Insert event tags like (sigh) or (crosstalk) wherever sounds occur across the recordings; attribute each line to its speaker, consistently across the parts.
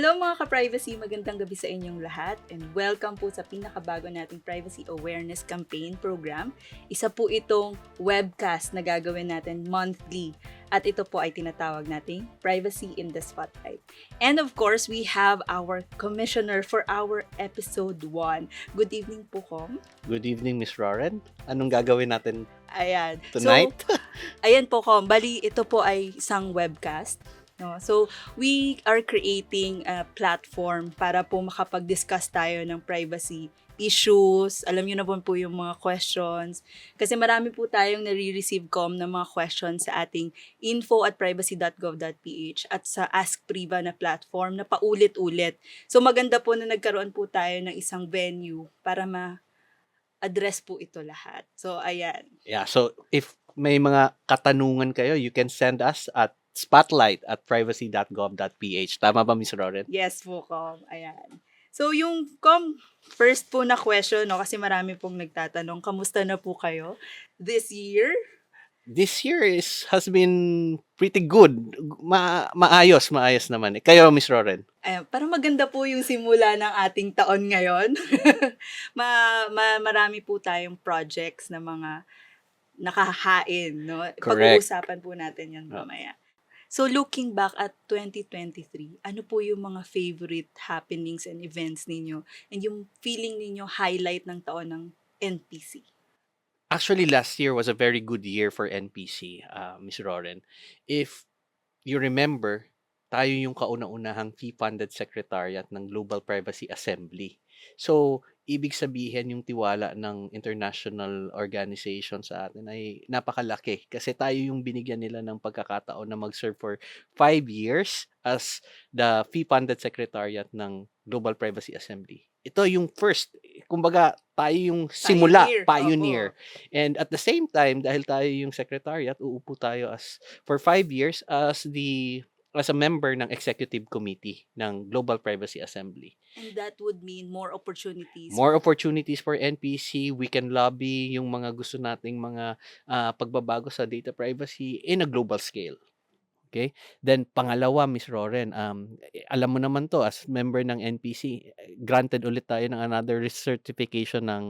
Speaker 1: Hello mga ka-privacy, magandang gabi sa inyong lahat and welcome po sa pinakabago nating Privacy Awareness Campaign program. Isa po itong webcast na gagawin natin monthly at ito po ay tinatawag nating Privacy in the Spotlight. And of course, we have our commissioner for our episode 1. Good evening po, Kom.
Speaker 2: Good evening, Miss Lauren. Anong gagawin natin
Speaker 1: Ayan.
Speaker 2: tonight?
Speaker 1: So, (laughs) ayan po, Kom. Bali, ito po ay isang webcast. No? So, we are creating a platform para po makapag-discuss tayo ng privacy issues. Alam niyo na po po yung mga questions. Kasi marami po tayong nare-receive com ng mga questions sa ating info at privacy.gov.ph at sa Ask Priva na platform na paulit-ulit. So, maganda po na nagkaroon po tayo ng isang venue para ma-address po ito lahat. So, ayan.
Speaker 2: yeah, so if may mga katanungan kayo, you can send us at spotlight at privacy.gov.ph. Tama ba, Miss Lauren?
Speaker 1: Yes po, Com. Ayan. So, yung Com, first po na question, no, kasi marami pong nagtatanong, kamusta na po kayo this year?
Speaker 2: This year is has been pretty good. Ma maayos, maayos naman. Eh. Kayo, Miss Lauren?
Speaker 1: Ayan, para maganda po yung simula ng ating taon ngayon. (laughs) ma, ma, marami po tayong projects na mga nakahain, no?
Speaker 2: Correct.
Speaker 1: Pag-uusapan po natin yan
Speaker 2: Ah.
Speaker 1: mamaya. So, looking back at 2023, ano po yung mga favorite happenings and events ninyo? And yung feeling ninyo highlight ng taon ng NPC?
Speaker 2: Actually, last year was a very good year for NPC, uh, Miss Lauren. If you remember, tayo yung kauna-unahang fee-funded secretariat ng Global Privacy Assembly. So, ibig sabihin yung tiwala ng international organization sa atin ay napakalaki kasi tayo yung binigyan nila ng pagkakataon na mag-serve for five years as the fee-funded secretariat ng Global Privacy Assembly. Ito yung first, kumbaga tayo yung simula,
Speaker 1: Pioneer,
Speaker 2: pioneer. And at the same time, dahil tayo yung secretariat, uupo tayo as for five years as the as a member ng executive committee ng Global Privacy Assembly.
Speaker 1: And that would mean more opportunities.
Speaker 2: More opportunities for NPC, we can lobby yung mga gusto nating mga ah, pagbabago sa data privacy in a global scale. Okay? Then pangalawa, Miss Roren, um, alam mo naman to as member ng NPC, granted ulit tayo ng another certification ng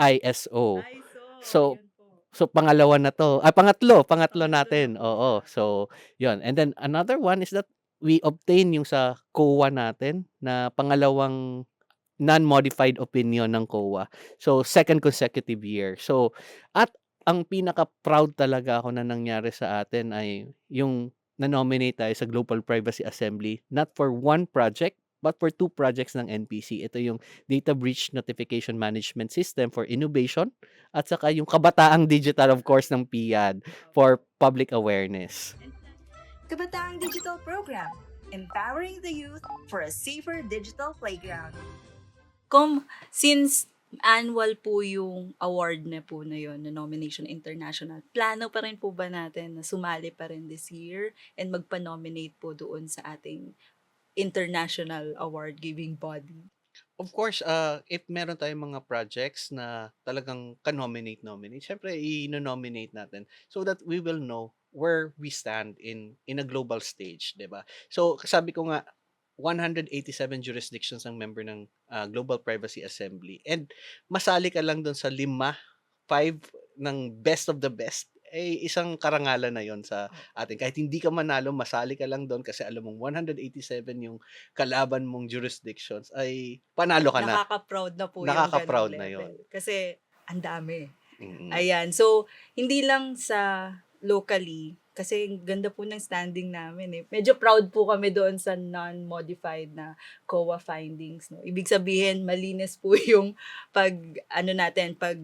Speaker 2: ISO. So,
Speaker 1: yun po.
Speaker 2: So pangalawa na to. Ah pangatlo, pangatlo natin. Oo. So, 'yon. And then another one is that we obtain yung sa COA natin na pangalawang non-modified opinion ng COA. So second consecutive year. So at ang pinaka-proud talaga ako na nangyari sa atin ay yung na-nominate tayo sa Global Privacy Assembly not for one project but for two projects ng NPC. Ito yung Data Breach Notification Management System for Innovation at saka yung Kabataang Digital of course ng PIAD for public awareness.
Speaker 3: Kabataang Digital Program, empowering the youth for a safer digital playground.
Speaker 1: Com, since annual po yung award na po na yon na nomination international, plano pa rin po ba natin na sumali pa rin this year and magpa-nominate po doon sa ating international award giving body?
Speaker 2: Of course, uh, if meron tayong mga projects na talagang ka-nominate, nominate, syempre i-nominate natin so that we will know where we stand in in a global stage, 'di ba? So, sabi ko nga 187 jurisdictions ang member ng uh, Global Privacy Assembly and masali ka lang doon sa lima, five ng best of the best eh isang karangalan na yon sa atin. Kahit hindi ka manalo, masali ka lang doon kasi alam mong 187 yung kalaban mong jurisdictions ay panalo ka na.
Speaker 1: Nakaka-proud na po
Speaker 2: Nakaka-proud
Speaker 1: yung
Speaker 2: na
Speaker 1: level. Kasi ang dami.
Speaker 2: Mm.
Speaker 1: Ayan. So, hindi lang sa locally, kasi ganda po ng standing namin eh. Medyo proud po kami doon sa non-modified na COA findings. No? Ibig sabihin, malinis po (laughs) yung pag, ano natin, pag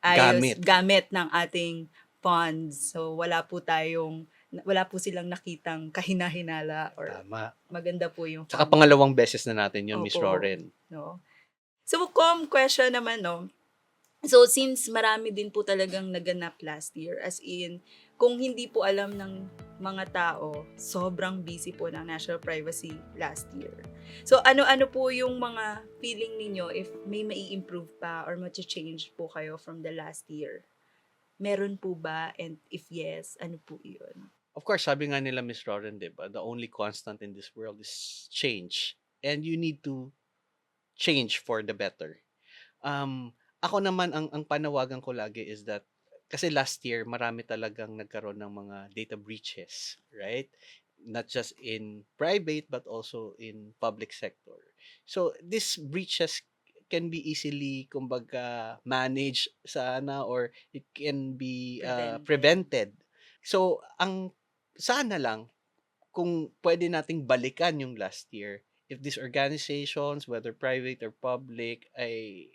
Speaker 1: ayos,
Speaker 2: Gamit.
Speaker 1: gamit ng ating funds. So, wala po tayong, wala po silang nakitang kahina-hinala or
Speaker 2: Tama.
Speaker 1: maganda po yung
Speaker 2: Saka pangalawang beses na natin yun, Miss
Speaker 1: Opo.
Speaker 2: Lauren.
Speaker 1: no? So, com question naman, no? So, since marami din po talagang naganap last year, as in, kung hindi po alam ng mga tao, sobrang busy po ng national privacy last year. So, ano-ano po yung mga feeling ninyo if may mai-improve pa or ma-change po kayo from the last year? Meron po ba? And if yes, ano po yun?
Speaker 2: of course, sabi nga nila, Miss Roren, di ba, the only constant in this world is change. And you need to change for the better. Um, ako naman, ang, ang panawagan ko lagi is that, kasi last year, marami talagang nagkaroon ng mga data breaches, right? Not just in private, but also in public sector. So, these breaches can be easily, kumbaga, managed sana or it can be uh,
Speaker 1: Prevented.
Speaker 2: prevented. So, ang sana lang, kung pwede nating balikan yung last year, if these organizations, whether private or public, ay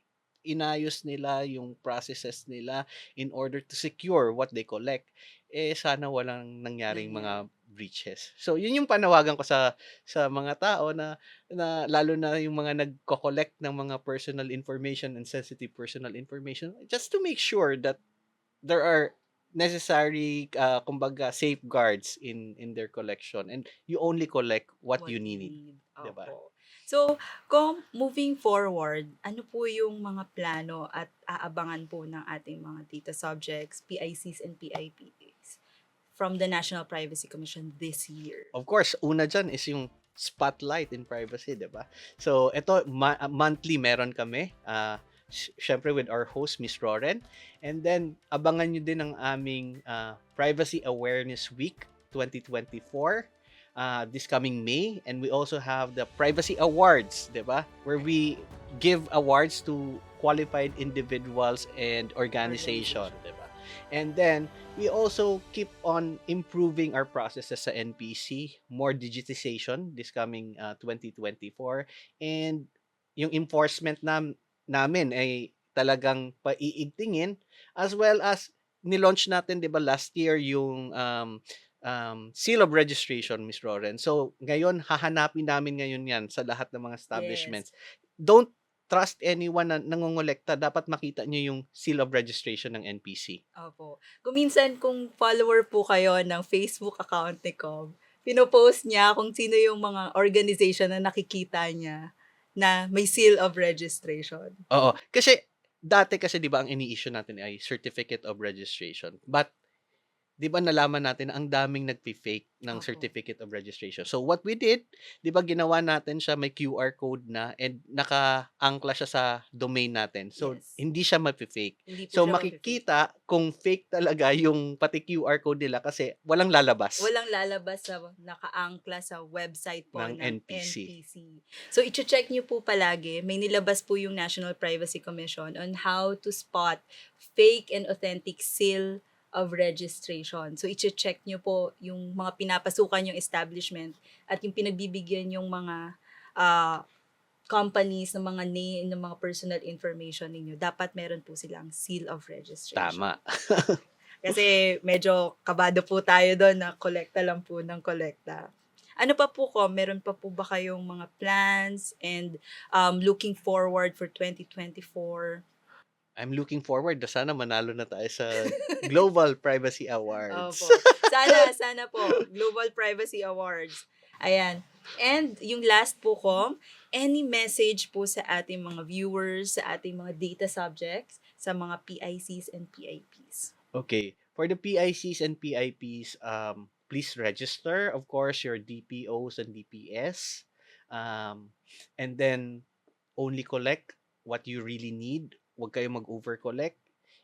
Speaker 2: inayos nila yung processes nila in order to secure what they collect, eh sana walang nangyaring mga breaches. So, yun yung panawagan ko sa sa mga tao na, na lalo na yung mga nagko-collect ng mga personal information and sensitive personal information just to make sure that there are necessary uh, kumbaga safeguards in in their collection and you only collect what, you need. diba?
Speaker 1: Opo. So, kung moving forward, ano po yung mga plano at aabangan po ng ating mga data subjects, PICs and PIPs from the National Privacy Commission this year?
Speaker 2: Of course, una dyan is yung spotlight in privacy, 'di ba? So, ito ma- uh, monthly meron kami. Uh, syempre with our host Miss Roren. And then abangan nyo din ang aming uh, Privacy Awareness Week 2024 uh, this coming May and we also have the Privacy Awards, 'di ba? Where we give awards to qualified individuals and organization, 'di ba? And then we also keep on improving our processes sa NPC, more digitization this coming uh, 2024 and yung enforcement nam namin ay talagang paiigtingin as well as nilaunch natin 'di ba last year yung um, um, seal of registration, Miss Roren. So, ngayon, hahanapin namin ngayon yan sa lahat ng mga establishments. Don't trust anyone na nangongolekta. Dapat makita nyo yung seal of registration ng NPC.
Speaker 1: Opo. Kung minsan, kung follower po kayo ng Facebook account ni Cobb, pinopost niya kung sino yung mga organization na nakikita niya na may seal of registration.
Speaker 2: Oo. Kasi, dati kasi, di ba, ang ini-issue natin ay certificate of registration. But, di ba nalaman natin na ang daming nagpi-fake ng
Speaker 1: Opo.
Speaker 2: certificate of registration. So what we did, di ba ginawa natin siya may QR code na and naka-angkla siya sa domain natin. So
Speaker 1: Yes.
Speaker 2: hindi siya mapi-fake.
Speaker 1: Hindi
Speaker 2: So
Speaker 1: siya
Speaker 2: makikita kung fake talaga yung pati QR code nila kasi walang lalabas.
Speaker 1: Walang lalabas sa nakaangkla sa website po
Speaker 2: Ng
Speaker 1: ng,
Speaker 2: NPC.
Speaker 1: NPC. So, iche-check niyo po palagi. May nilabas po yung National Privacy Commission on how to spot fake and authentic seal of registration. So, iche-check niyo po yung mga pinapasukan yung establishment at yung pinagbibigyan yung mga ah, companies ng mga name, ng mga personal information ninyo. Dapat meron po silang seal of registration.
Speaker 2: Tama. (laughs)
Speaker 1: Kasi medyo kabado po tayo doon na kolekta lang po ng kolekta. Ano pa po ko? Meron pa po ba kayong mga plans and um, looking forward for 2024?
Speaker 2: I'm looking forward na sana manalo na tayo sa (laughs) Global Privacy Awards.
Speaker 1: Opo. Sana, (laughs) sana po. Global Privacy Awards. Ayan. And yung last po ko, any message po sa ating mga viewers, sa ating mga data subjects, sa mga PICs and PIPs?
Speaker 2: Okay. For the PICs and PIPs, um, please register, of course, your DPOs and DPS. Um, and then, only collect what you really need. Huwag kayo mag-over-collect.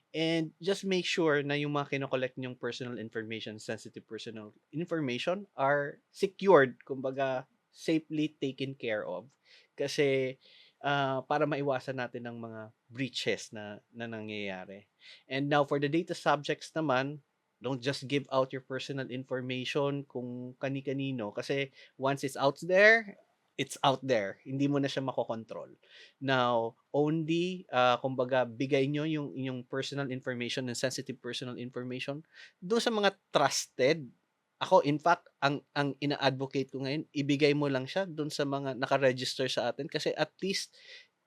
Speaker 2: And just make sure na yung mga kinokollect nyong personal information, sensitive personal information, are secured, kumbaga, safely taken care of. Kasi, ah, para maiwasan natin ng mga breaches na, na nangyayari. And now for the data subjects naman, don't just give out your personal information kung kani-kanino kasi once it's out there, it's out there. Hindi mo na siya makokontrol. Now, only uh, kumbaga bigay nyo yung yung personal information and sensitive personal information doon sa mga trusted. Ako in fact, ang ang ina-advocate ko ngayon, ibigay mo lang siya doon sa mga naka-register sa atin kasi at least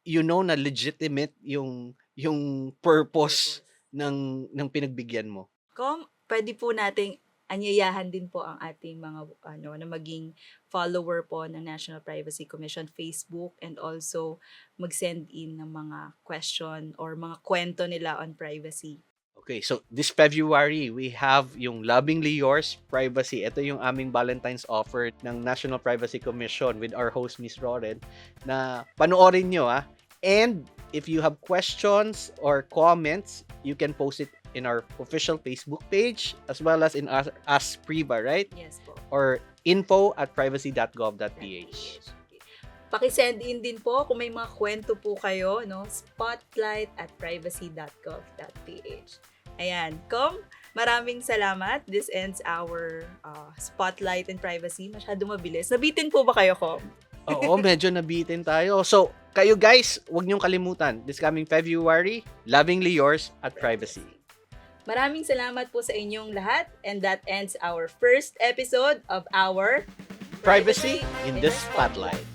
Speaker 2: you know na legitimate yung yung purpose ng ng pinagbigyan mo.
Speaker 1: Kung pwede po nating anyayahan din po ang ating mga ano na maging follower po ng National Privacy Commission Facebook and also mag-send in ng mga question or mga kwento nila on privacy.
Speaker 2: Okay, so this February, we have yung Lovingly Yours Privacy. Ito yung aming Valentine's offer ng National Privacy Commission with our host, Miss Roren, na panoorin nyo ah. And if you have questions or comments, you can post it in our official Facebook page as well as in us, us Priva, right?
Speaker 1: Yes po.
Speaker 2: Or info at privacy.gov.ph.
Speaker 1: Okay. Pakisend in din po kung may mga kwento po kayo, no? Spotlight at privacy.gov.ph. Ayan. Kom, maraming salamat. This ends our uh, Spotlight and Privacy. Masyado mabilis. Nabitin po ba kayo, Kom?
Speaker 2: Oo, medyo nabitin tayo. So, kayo guys, huwag niyong kalimutan. This coming February, lovingly yours at privacy.
Speaker 1: Maraming salamat po sa inyong lahat. And that ends our first episode of our
Speaker 2: Privacy in the spotlight.